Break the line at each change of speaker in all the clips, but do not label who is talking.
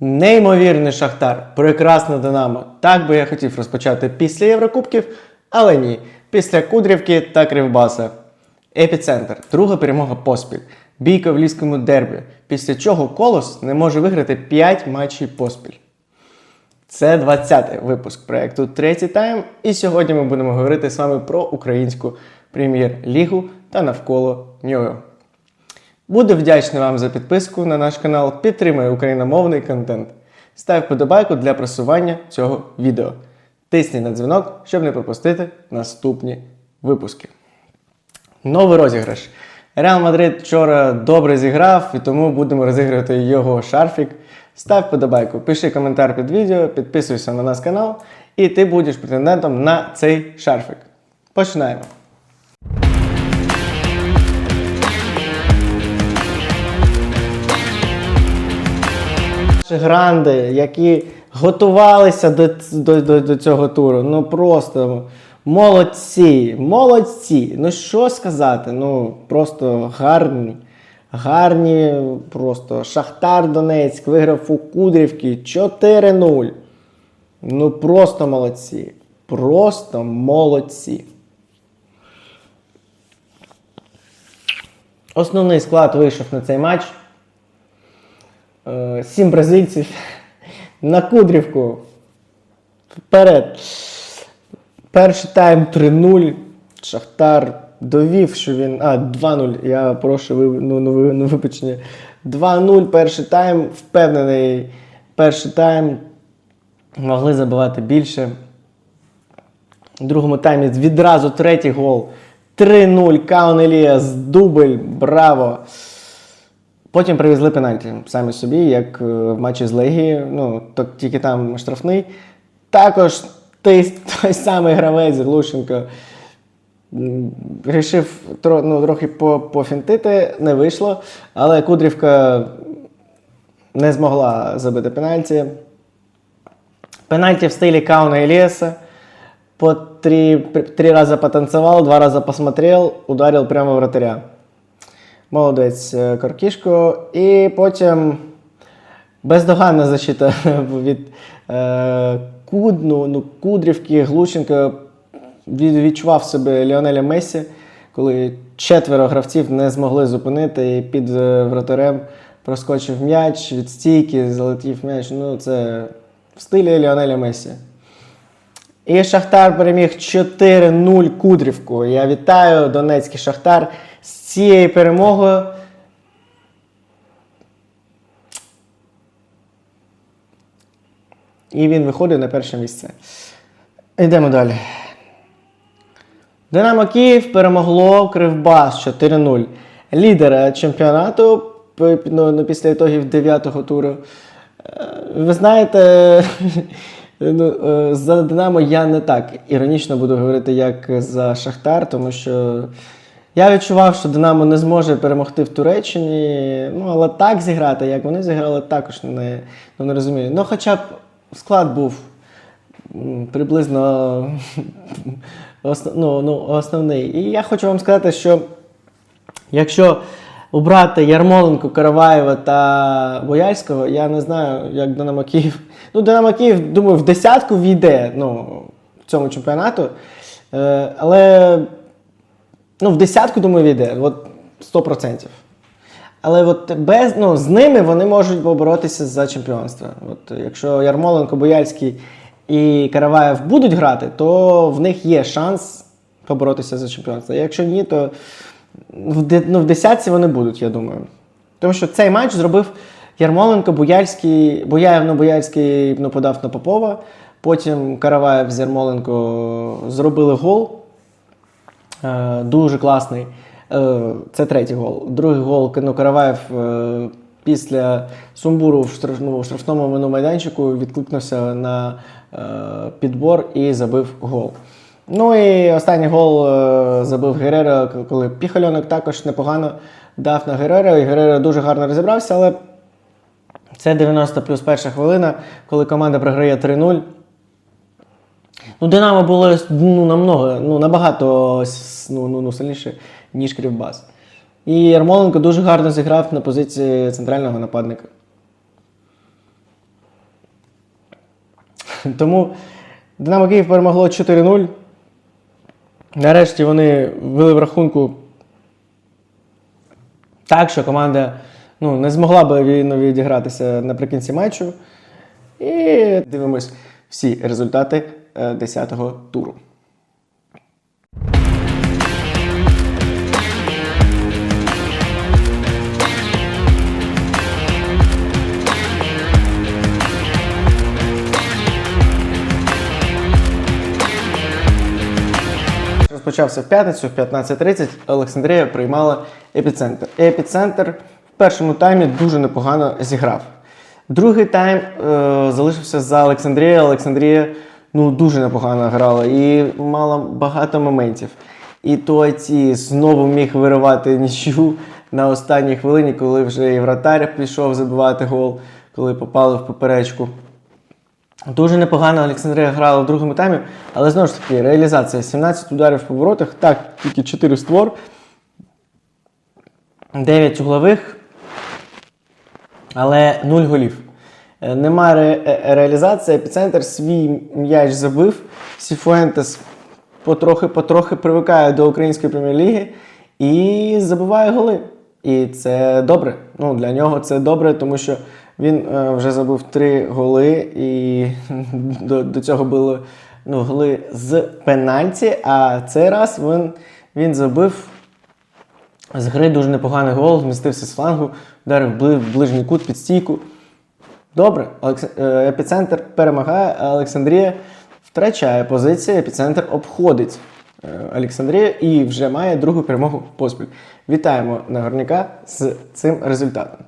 Неймовірний Шахтар, прекрасне Динамо. Так би я хотів розпочати після Єврокубків, але ні. Після Кудрівки та Кривбаса. Епіцентр, друга перемога поспіль. Бійка в ліському дербі, після чого Колос не може виграти 5 матчів поспіль. Це 20-й випуск проєкту Третій тайм, і сьогодні ми будемо говорити з вами про українську прем'єр-лігу та навколо нього. Буду вдячний вам за підписку на наш канал, підтримай україномовний контент. Став вподобайку для просування цього відео. Тисни на дзвінок, щоб не пропустити наступні випуски. Новий розіграш. Реал Мадрид вчора добре зіграв, і тому будемо розігрувати його шарфік. Став вподобайку, пиши коментар під відео, підписуйся на наш канал, і ти будеш претендентом на цей шарфік. Починаємо. Гранди, які готувалися до, до, до, до цього туру. Ну просто молодці, молодці. Ну що сказати? Ну просто гарні. Гарні, просто Шахтар Донецьк виграв у Кудрівки 4-0. Ну просто молодці. Просто молодці. Основний склад вийшов на цей матч. Сім бразильців на Кудрівку. Вперед. Перший тайм 3-0. Шахтар довів, що він. А, 2-0. Я прошу ну, ну, ну, вибачення. 2-0 перший тайм. Впевнений. Перший тайм. Могли забивати більше. У другому таймі відразу третій гол. 3-0. Каун Еліас, дубль. Браво! Потім привезли пенальті самі собі, як е, в матчі з Легією. Ну, то, тільки там штрафний. Також той, той самий гравець Глушенко рішив ну, трохи пофінтити, не вийшло. Але Кудрівка не змогла забити пенальті. Пенальті в стилі Кауна Еліаса. По три, три раза потанцевал, два раза посмотрел, ударил прямо в вратаря. Молодець е, Коркішко. І потім бездоганна защита від е, Куд, ну, Кудрівки, Глущенко від, відчував себе Ліонеля Месі, коли четверо гравців не змогли зупинити і під е, вратарем проскочив м'яч, від стійки залетів м'яч. Ну, це в стилі Ліонеля Месі. І Шахтар переміг 4-0 Кудрівку. Я вітаю Донецький Шахтар цією перемогою. І він виходить на перше місце. Йдемо далі. Динамо Київ перемогло Кривбас 4-0. Лідер чемпіонату ну, ну, після ітогів 9-го туру. Е, Ви знаєте, ну, е, за Динамо я не так іронічно буду говорити, як за Шахтар, тому що я відчував, що Динамо не зможе перемогти в Туреччині. Ну, але так зіграти, як вони зіграли, також не, ну, не розумію. Ну, хоча б склад був приблизно основ, ну, ну, основний. І я хочу вам сказати, що якщо убрати Ярмоленко, Караваєва та Бояльського, я не знаю, як Динамо Київ. Ну, Динамо Київ, думаю, в десятку війде ну, в цьому чемпіонату. Е, але ну, в десятку, думаю, війде. От 100%. Але от без, ну, з ними вони можуть поборотися за чемпіонство. От, якщо Ярмоленко, Бояльський і Караваєв будуть грати, то в них є шанс поборотися за чемпіонство. Якщо ні, то в, ну, в десятці вони будуть, я думаю. Тому що цей матч зробив Ярмоленко, Буяльський, Буяєв, ну, Буяльський ну, подав на Попова. Потім Караваєв з Ярмоленко зробили гол. Е, дуже класний. Е, це третій гол. Другий гол ну, Караваєв е, після сумбуру в, ну, штрафному минулому майданчику відкликнувся на підбор і забив гол. Ну і останній гол забив Гереро, коли Піхальонок також непогано дав на Гереро, і Гереро дуже гарно розібрався, але це 90 плюс перша хвилина, коли команда програє 3-0. Ну, Динамо було ну, намного, ну, набагато ну, ну, ну, сильніше, ніж Кривбас. І Ярмоленко дуже гарно зіграв на позиції центрального нападника. Тому Динамо Київ перемогло 4-0. Нарешті вони вели в рахунку так, що команда ну, не змогла би відігратися наприкінці матчу. І дивимось всі результати 10-го туру. Розпочався в п'ятницю, в 15.30 Олександрія приймала епіцентр. Епіцентр в першому таймі дуже непогано зіграв. Другий тайм е, залишився за Олександрією. Олександрія ну, дуже непогано грала і мала багато моментів. І Туаці знову міг виривати нічю на останній хвилині, коли вже і вратар пішов забивати гол, коли попали в поперечку. Дуже непогано Олександрія грала в другому таймі, але знову ж таки, реалізація 17 ударів по воротах, так, тільки 4 створ, 9 углових, але 0 голів. Е, Нема ре- е, реалізації, епіцентр свій м'яч забив. Сіфуентес потрохи-потрохи привикає до української прем'єр-ліги і забиває голи. І це добре. Ну, для нього це добре, тому що він е, вже забив три голи, і до, до цього були ну, голи з пенальті. А цей раз він, він забив з гри дуже непоганий гол, змістився з флангу, ударив бли- в ближній кут під стійку. Добре, е, епіцентр перемагає, а Олександрія втрачає позиції. Епіцентр обходить е, Олександрію і вже має другу перемогу поспіль. Вітаємо Нагорняка з цим результатом.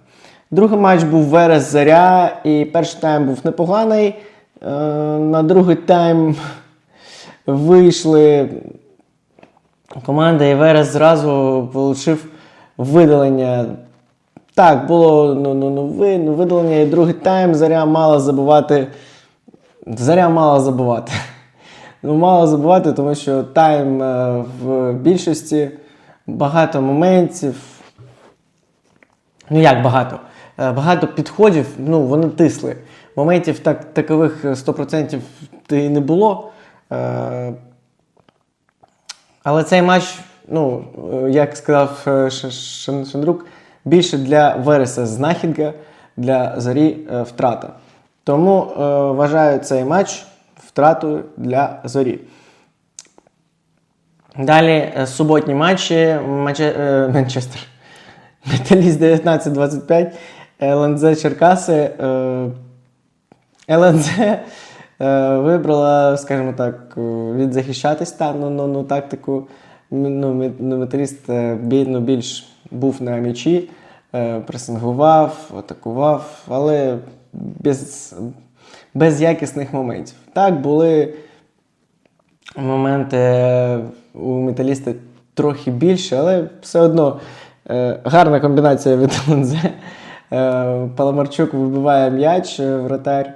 Другий матч був Верес Заря, і перший тайм був непоганий. Е, На другий тайм вийшли команда і Верес зразу отримав видалення. Так, було ну, ну, ну, ну, видалення і другий тайм. Заря мала забувати. Заря мала забувати. Ну, мала забувати, тому що тайм е, в більшості багато моментів. Ну як багато? Е, Багато підходів, ну, вони тисли. Моментів так, такових 100% і не було. Е, але цей матч, ну, е, як сказав е, Шандрук, більше для Вереса знахідка, для зорі е, втрата. Тому е, вважаю цей матч втратою для зорі. Далі е, суботні матчі Манче- е, Манчестер. Металіст 19-25, ЛНЗ Черкаси. Е, ЛНЗ е, вибрала, скажімо так, е, відзахищатись та, ну, ну, ну, тактику. Ну, ну, металіст ну, більш був на м'ячі, е, пресингував, атакував, але без, без якісних моментів. Так, були моменти е, у металіста трохи більше, але все одно е, гарна комбінація від ЛНЗ. Е, Паламарчук вибиває м'яч, вратар,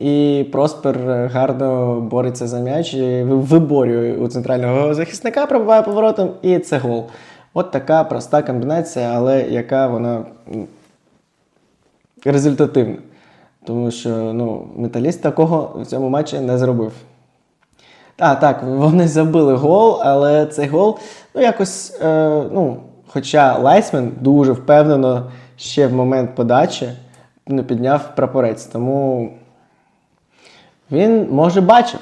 і Проспер гарно бореться за м'яч, і виборює у центрального захисника, пробиває поворотом, і це гол. От така проста комбінація, але яка вона результативна. Тому що ну, металіст такого в цьому матчі не зробив. Так, так, вони забили гол, але цей гол, ну, якось, е, ну, хоча Лайсмен дуже впевнено ще в момент подачі ну, підняв прапорець. Тому він, може, бачив.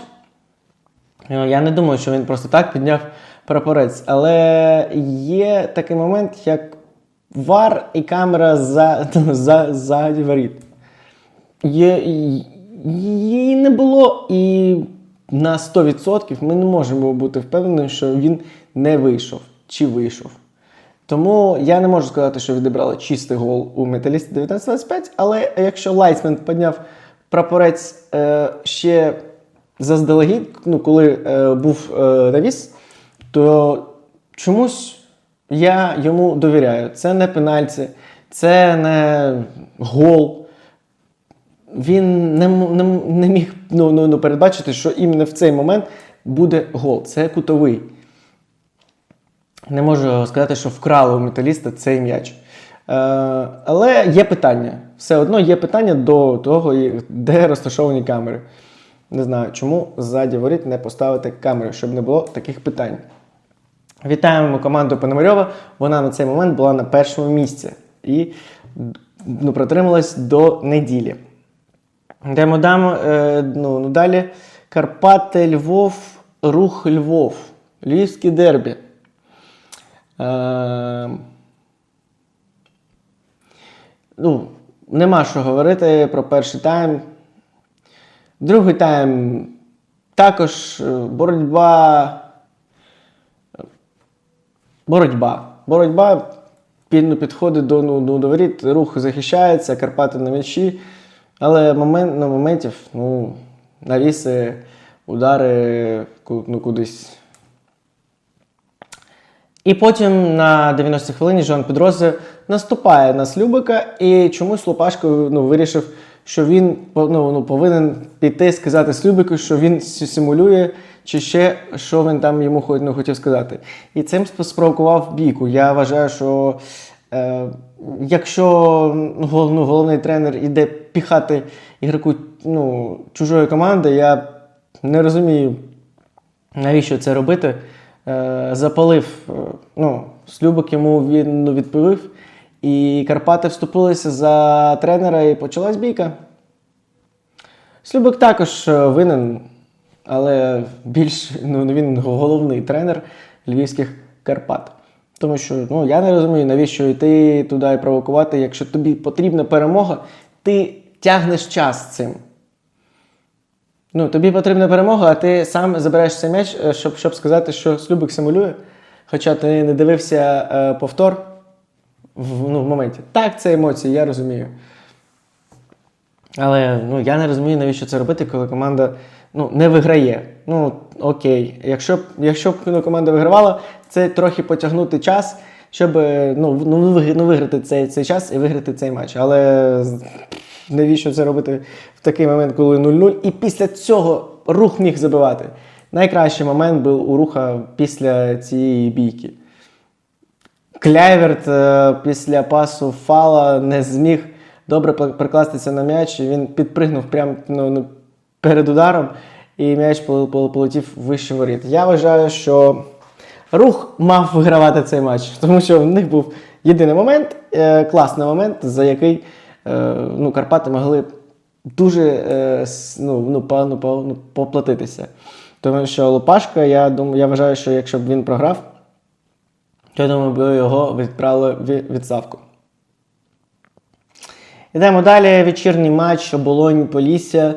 Ну, Я не думаю, що він просто так підняв прапорець. Але є такий момент, як вар і камера за, за, за воріт. Є, її не було, і на 100% ми не можемо бути впевнені, що він не вийшов чи вийшов. Тому я не можу сказати, що відібрали чистий гол у металісті 19-25, але якщо Лайсмен підняв прапорець е, ще заздалегідь, ну, коли е, був е, навіс, то чомусь я йому довіряю. Це не пенальті, це не гол він не, не, не міг ну, ну, ну, передбачити, що іменно в цей момент буде гол. Це кутовий. Не можу сказати, що вкрали у металіста цей м'яч. Е, але є питання. Все одно є питання до того, де розташовані камери. Не знаю, чому ззаді воріт не поставити камеру, щоб не було таких питань. Вітаємо команду Пономарьова. Вона на цей момент була на першому місці і ну, протрималась до неділі. Йдемо дам, е, ну, ну, далі. Карпати, Львов, рух Львов. Львівське дербі. Е, ну, нема що говорити про перший тайм. Другий тайм також е, боротьба. Боротьба. Боротьба під, ну, підходить до, ну, до, воріт, рух захищається, Карпати на м'ячі. Але момент, ну, моментів, ну, навіси, удари ну, кудись. І потім на 90-й хвилині Жан Педрозе наступає на Слюбика і чомусь Лопашко ну, вирішив, що він ну, ну, повинен піти сказати Слюбику, що він симулює, чи ще що він там йому хо- ну, хотів сказати. І цим спровокував бійку. Я вважаю, що е, якщо ну, ну, головний тренер іде піхати ігроку ну, чужої команди, я не розумію, навіщо це робити. Е, запалив, е, ну, Слюбик йому він, ну, відповів. І Карпати вступилися за тренера і почалась бійка. Слюбик також е, винен, але більш ну, він головний тренер львівських Карпат. Тому що ну, я не розумію, навіщо йти туди і провокувати, якщо тобі потрібна перемога, ти тягнеш час цим. Ну, тобі потрібна перемога, а ти сам забираєш цей м'яч, е, щоб, щоб сказати, що Слюбик симулює. Хоча ти не дивився е, повтор в, ну, в моменті. Так, це емоції, я розумію. Але ну, я не розумію, навіщо це робити, коли команда ну, не виграє. Ну, окей. Якщо, б- якщо ну, команда вигравала, це трохи потягнути час, щоб е, ну, ну, ну, виграти цей, цей час і виграти цей матч. Але навіщо це робити в такий момент, коли 0-0? І після цього рух міг забивати. Найкращий момент був у руха після цієї бійки. Кляйверт е, після пасу фала не зміг добре прикластися на м'яч. Він підпригнув прямо ну, ну, перед ударом, і м'яч пол- пол- полетів вище воріт. Я вважаю, що рух мав вигравати цей матч, тому що в них був єдиний момент, е, класний момент, за який е, ну, Карпати могли дуже е, ну, ну, по- ну, по- ну, поплатитися. Тому що Лопашка, я думаю, я вважаю, що якщо б він програв, то я думаю, би його відправили в відставку. Йдемо далі. Вечірній матч оболонь Полісся.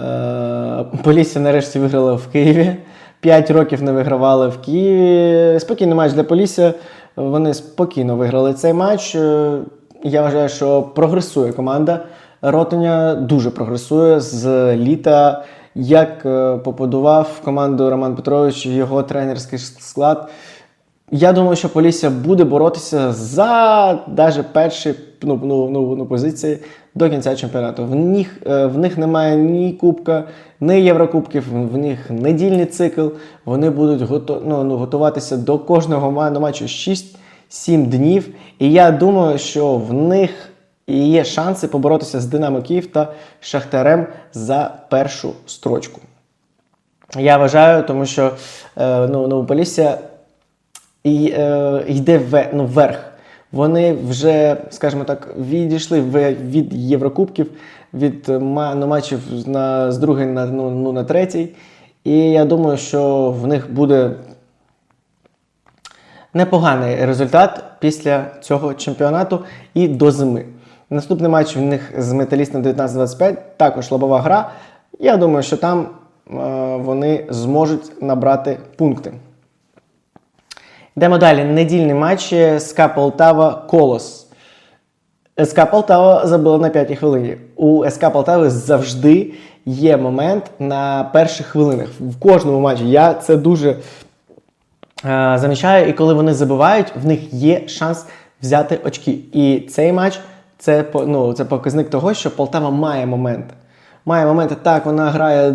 Е, Полісся нарешті виграла в Києві. П'ять років не вигравали в Києві. Спокійний матч для Полісся. Вони спокійно виграли цей матч. Е, Я вважаю, що прогресує команда. Ротиня дуже прогресує з літа. Як е, побудував команду Роман Петрович, його тренерський склад. Я думаю, що Полісся буде боротися за навіть перші ну, ну, ну, ну, позиції до кінця чемпіонату. В них, е, в них немає ні Кубка, ні Єврокубків, в них недільний цикл. Вони будуть гото, ну, ну, готуватися до кожного ма- матчу 6-7 днів. І я думаю, що в них є шанси поборотися з Динамо Київ та Шахтарем за першу строчку. Я вважаю, тому що е, ну, Полісся і, е, йде ну, вверх. Вони вже, скажімо так, відійшли від Єврокубків, від ну, матчів на, з другої на, ну, ну, на третій. І я думаю, що в них буде непоганий результат після цього чемпіонату і до зими. Наступний матч в них з металістом 19-25, також лобова гра. Я думаю, що там е, вони зможуть набрати пункти. Йдемо далі. Недільний матч СК Полтава Колос. СК Полтава забила на п'ятій хвилині. У СК Полтави завжди є момент на перших хвилинах. В кожному матчі. Я це дуже е, замічаю. І коли вони забивають, в них є шанс взяти очки. І цей матч це, ну, це показник того, що Полтава має моменти. Має моменти, так, вона грає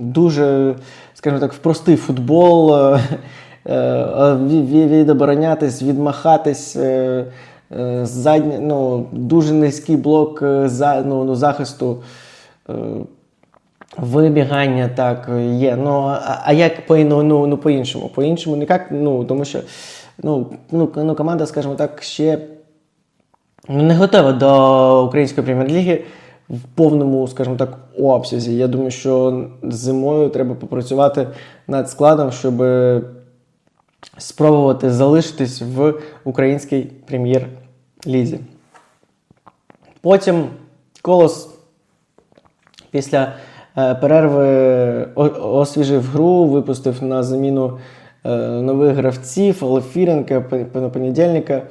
дуже, скажімо так, в простий футбол, е, е, відоборонятись, відмахатись. е, е, задня, ну, дуже низький блок е, ну, ну, захисту. Е, Вибігання так є. Ну, а, як по, ну, ну, по-іншому? По-іншому ніяк, ну, тому що ну, ну, ну, команда, скажімо так, ще не готова до української прем'єр-ліги в повному, скажімо так, обсязі. Я думаю, що зимою треба попрацювати над складом, щоб спробувати залишитись в українській прем'єр-лізі. Потім колос після е, перерви освіжив гру, випустив на заміну е, нових гравців П- Понедільника,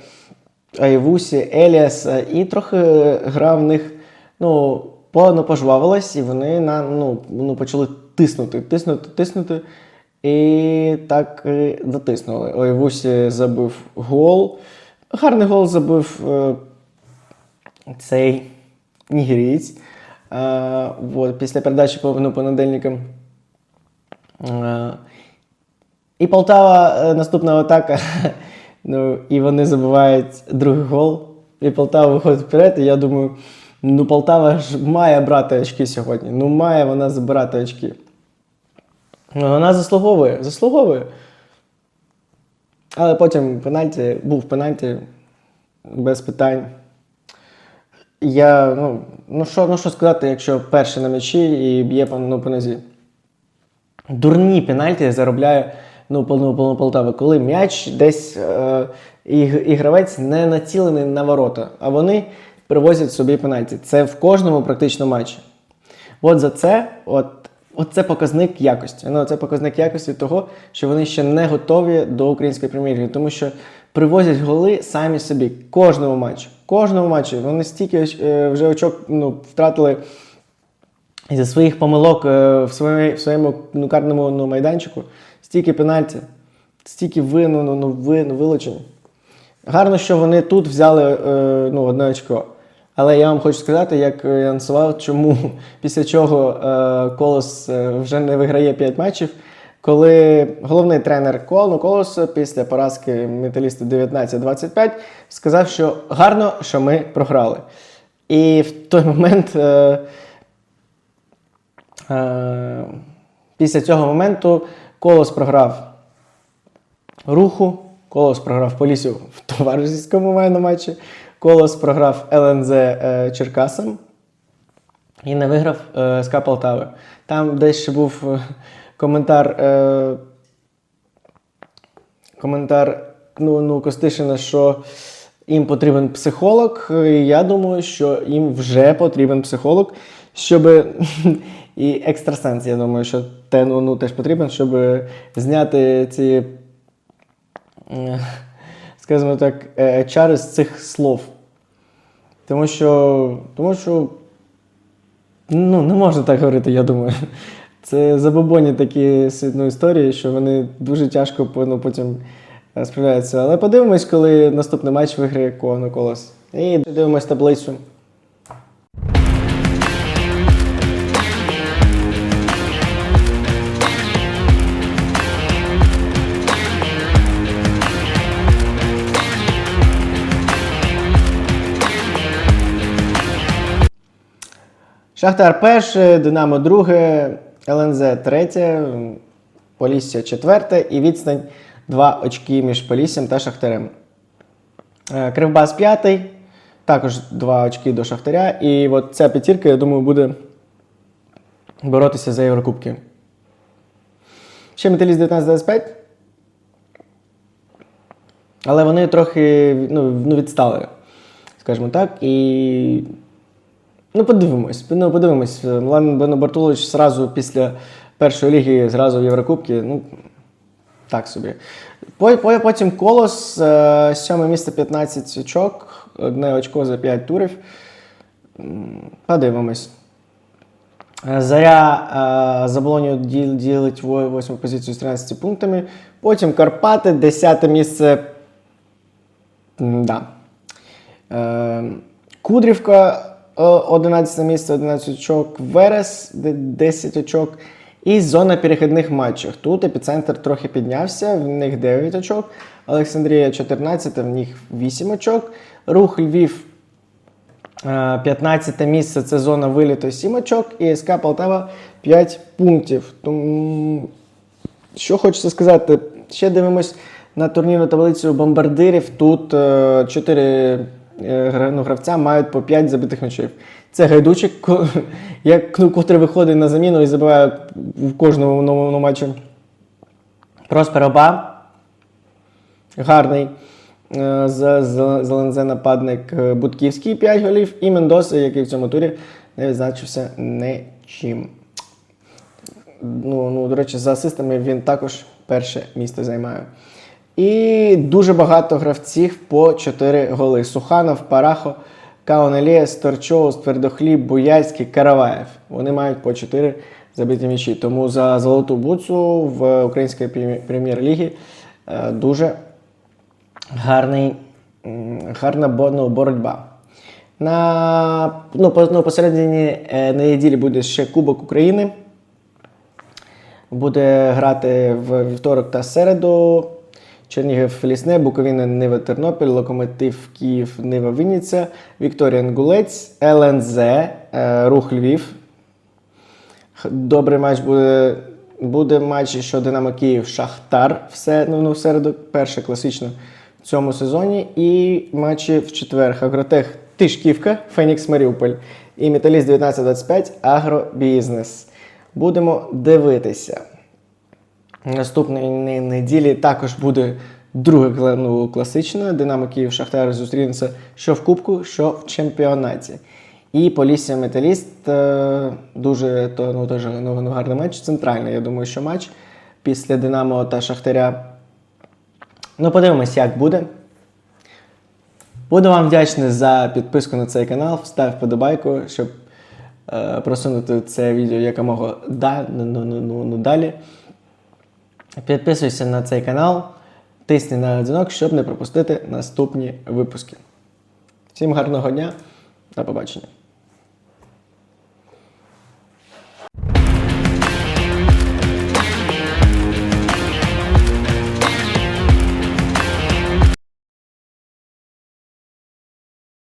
Айвусі, Еліаса, і трохи гра в них ну, ну, пожвавилась, і вони на, ну, ну, почали тиснути, тиснути, тиснути. І так і дотиснули. Ойвусі забив гол. Гарний гол забив е, цей нігерієць. Е, от, після передачі по ну. Е, і Полтава е, наступна атака. ну, і вони забивають другий гол. І Полтава виходить вперед. І я думаю, ну Полтава ж має брати очки сьогодні. Ну, має вона забирати очки. Ну, Вона заслуговує, заслуговує. Але потім пенальті, був пенальті без питань. Я, ну, ну що, ну що сказати, якщо перший на м'ячі і б'є ну, по нозі. Дурні пенальті заробляє ну, Пол- ну, Пол- Полтава, коли м'яч десь е, і, і гравець не націлений на ворота, а вони привозять собі пенальті. Це в кожному практично матчі. От за це, от, от це показник якості. Ну, це показник якості того, що вони ще не готові до української прем'єр-ліги, тому що привозять голи самі собі кожному матчі. Кожному матчі. Вони стільки е, вже очок ну, втратили із-за своїх помилок е, в своєму, в своєму ну, карному ну, майданчику, стільки пенальті, стільки ви, ну, ну, вилучені. Гарно, що вони тут взяли е, ну, одне очко. Але я вам хочу сказати, як я анонсував, чому після чого е, Колос е, вже не виграє 5 матчів, коли головний тренер Кол, ну, Колосу після поразки металістів 19-25 сказав, що гарно, що ми програли. І в той момент. Е, Е, Після цього моменту Колос програв руху, Колос програв Полісю в товариському майно матчі, Колос програв ЛНЗ е, Черкасам і не виграв е, СКА Полтави. Там десь ще був е, коментар. Е, коментар ну, ну, Костишина, що їм потрібен психолог. І Я думаю, що їм вже потрібен психолог, щоб і екстрасенс, я думаю, що те, ну, ну, теж потрібен, щоб зняти ці, е, скажімо так, е, чари з цих слов. Тому що, тому що ну, не можна так говорити, я думаю. Це забобонні такі ну, історії, що вони дуже тяжко ну, потім е, справляються. Але подивимось, коли наступний матч виграє Ковно Колос. І дивимось таблицю. Шахтар перше, Динамо друге, ЛНЗ третє, Полісся четверте і відстань 2 очки між Поліссям та Шахтарем. Е, Кривбас п'ятий, також 2 очки до Шахтаря. І от ця п'ятірка, я думаю, буде боротися за Єврокубки. Ще металіст 19-25. Але вони трохи ну, ну, відстали, скажімо так. І Ну, подивимось. Ну, подивимось. Млан Бенобартулович зразу після першої ліги, зразу в Єврокубки. Ну, так собі. По- по- Потім колос, е, сьоме місце 15 очок, одне очко за 5 турів. Подивимось. Е, Заря е, Заболонію ділить во- восьму позицію з 13 пунктами. Потім Карпати, 10 місце. Да. Е, Кудрівка, е, 11 місце, 11 очок. Верес, 10 очок. І зона перехідних матчів. Тут епіцентр трохи піднявся, в них 9 очок. Олександрія 14, в них 8 очок. Рух Львів Е, 15 місце це зона виліту 7 очок, і СК Полтава 5 пунктів. Тому, що хочеться сказати, ще дивимось на турнірну таблицю бомбардирів. Тут 4 ну, гравця мають по 5 забитих м'ячів. Це гайдучик, ну, котрий виходить на заміну і забиває в кожному новому матчі. Проспер Оба, гарний. е, з- з- Зелензе нападник е, Будківський 5 голів, і Мендоса, який в цьому турі не відзначився нічим. Ну, ну, до речі, за асистами він також перше місце займає. І дуже багато гравців по 4 голи. Суханов, Парахо, Каонелія, Сторчоус, Твердохліб, Буяльський, Караваєв. Вони мають по 4 забиті м'ячі. Тому за золоту буцу в українській прем'єр- прем'єр-лігі е, дуже гарний, гарна боротьба. На, ну, ну, посередині е, неділі буде ще Кубок України. Буде грати в вівторок та середу. Чернігів Лісне, Буковина Нива Тернопіль, Локомотив Київ Нива Вінниця, Вікторія Інгулець, ЛНЗ, е, Рух Львів. Добрий матч буде. Буде матч, що Динамо Київ Шахтар все, ну, ну, в середу, перше класично в цьому сезоні. І матчі в четвер. Агротех Тишківка, Фенікс Маріуполь і Металіст 1925 Агробізнес. Будемо дивитися. Наступної неділі також буде друге ну, класичне. Динамо Київ Шахтар зустрінеться що в Кубку, що в чемпіонаті. І Полісся Металіст е, дуже то, ну, теж, ну, ну, гарний матч. Центральний, я думаю, що матч після Динамо та Шахтаря. Ну, подивимось, як буде. Буду вам вдячний за підписку на цей канал. Став вподобайку, щоб е, просунути це відео якомога да, ну, ну, ну, ну, далі. Підписуйся на цей канал, тисни на дзвінок, щоб не пропустити наступні випуски. Всім гарного дня, до побачення.